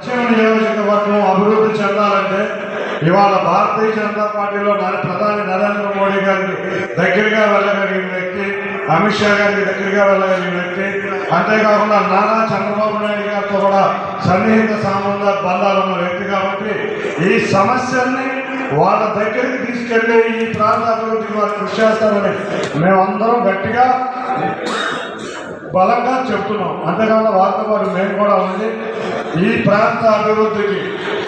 పశ్చిమ నియోజకవర్గం అభివృద్ధి చెందాలంటే ఇవాళ భారతీయ జనతా పార్టీలో ప్రధాని నరేంద్ర మోడీ గారికి దగ్గరగా వెళ్ళగలిగిన వ్యక్తి అమిత్ షా గారికి దగ్గరగా వెళ్ళగలిగిన వ్యక్తి అంతేకాకుండా నారా చంద్రబాబు నాయుడు గారితో కూడా సన్నిహిత సంబంధ బంధాలు ఉన్న వ్యక్తి కాబట్టి ఈ సమస్యల్ని వాళ్ళ దగ్గరికి తీసుకెళ్ళి ఈ ప్రాంత అభివృద్ధికి వారు కృషి చేస్తారని మేమందరం గట్టిగా బలంగా చెప్తున్నాం. అంతేకాకుండా వారితో పాటు మేము కూడా ఉంది ఈ ప్రాంత అభివృద్ధికి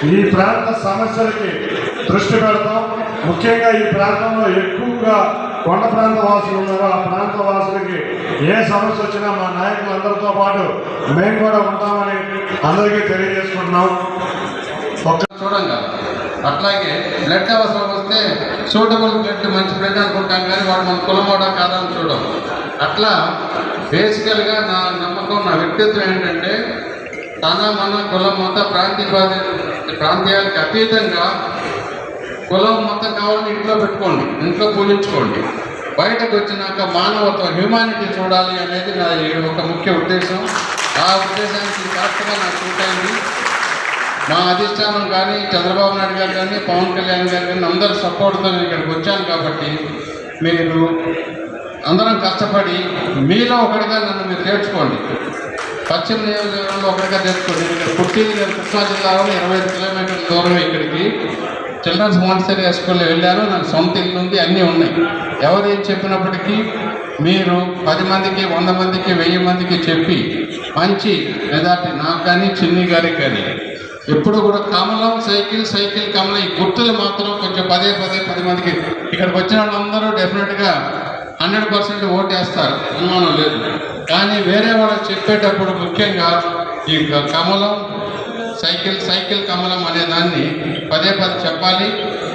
ఈ ప్రాంత సమస్యలకి దృష్టి పెడతాం. ముఖ్యంగా ఈ ప్రాంతంలో ఎక్కువగా కొండ ప్రాంత వాసులు ఉన్నారు. ఆ ప్రాంత వాసులకి ఏ సమస్య వచ్చినా మా నాయకులందరితో పాటు మేము కూడా ఉంటామని అందరికీ తెలియజేసుకుంటున్నాం. ఒక్క చూడంగా అట్లాగే బ్లడ్ అవసరం వస్తే సూటబుల్ బ్లడ్ మంచి బ్లడ్ అనుకుంటాం కానీ వాడు మన కులమోడా కాదా అని చూడం. అట్లా బేసికల్గా నా నమ్మకం నా వ్యక్తిత్వం ఏంటంటే తన మన కులం మత ప్రాంతీయ ప్రాంతీయాలకు అతీతంగా కులం మొత్తం కావాలని ఇంట్లో పెట్టుకోండి. ఇంట్లో పూజించుకోండి. బయటకు వచ్చినాక మానవత్వం హ్యూమానిటీ చూడాలి అనేది నా ఒక ముఖ్య ఉద్దేశం. ఆ ఉద్దేశానికి కరెక్ట్గా నాకు సూట్ మా అధిష్టానం కానీ చంద్రబాబు నాయుడు గారు కానీ పవన్ కళ్యాణ్ గారు కానీ అందరి సపోర్ట్తో నేను ఇక్కడికి వచ్చాను కాబట్టి మీరు అందరం కష్టపడి మీలో ఒకటిగా నన్ను మీరు చేర్చుకోండి. పశ్చిమ నియోజకవర్గంలో ఒకటిగా తెచ్చుకోండి ఇక్కడ పుట్టింది నేను కృష్ణా జిల్లాలో ఇరవై ఐదు కిలోమీటర్ల దూరం ఇక్కడికి. చిల్డ్రన్స్ మాంటిసరీ స్కూల్లో వెళ్ళాను నాకు సొంత ఇల్లు ఉంది అన్నీ ఉన్నాయి. ఎవరు ఏం చెప్పినప్పటికీ మీరు పది మందికి వంద మందికి వెయ్యి మందికి చెప్పి మంచి మెజార్టీ నాకు కానీ చిన్ని గారికి కానీ. ఎప్పుడు కూడా కమలం సైకిల్ సైకిల్ కమలం ఈ గుర్తులు మాత్రం కొంచెం పదే పదే పది మందికి ఇక్కడికి వచ్చిన వాళ్ళందరూ డెఫినెట్గా హండ్రెడ్ పర్సెంట్ ఓటేస్తారు. అనుమానం లేదు. కానీ వేరే వాళ్ళకి చెప్పేటప్పుడు ముఖ్యంగా ఈ కమలం సైకిల్ సైకిల్ కమలం అనే దాన్ని పదే పదే చెప్పాలి.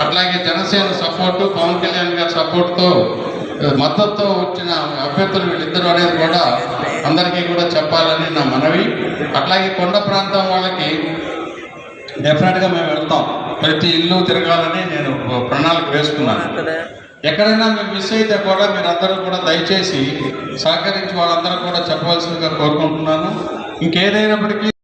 అట్లాగే జనసేన సపోర్టు పవన్ కళ్యాణ్ గారి సపోర్ట్తో మద్దతుతో వచ్చిన అభ్యర్థులు వీళ్ళిద్దరు అనేది కూడా అందరికీ కూడా చెప్పాలని నా మనవి. అట్లాగే కొండ ప్రాంతం వాళ్ళకి డెఫినెట్గా మేము వెళ్తాం. ప్రతి ఇల్లు తిరగాలని నేను ప్రణాళిక వేసుకున్నాను. ఎక్కడైనా మేము మిస్ అయితే కూడా మీరు అందరూ కూడా దయచేసి సహకరించి వాళ్ళందరూ కూడా చెప్పవలసిందిగా కోరుకుంటున్నాను. ఇంకేదైనప్పటికీ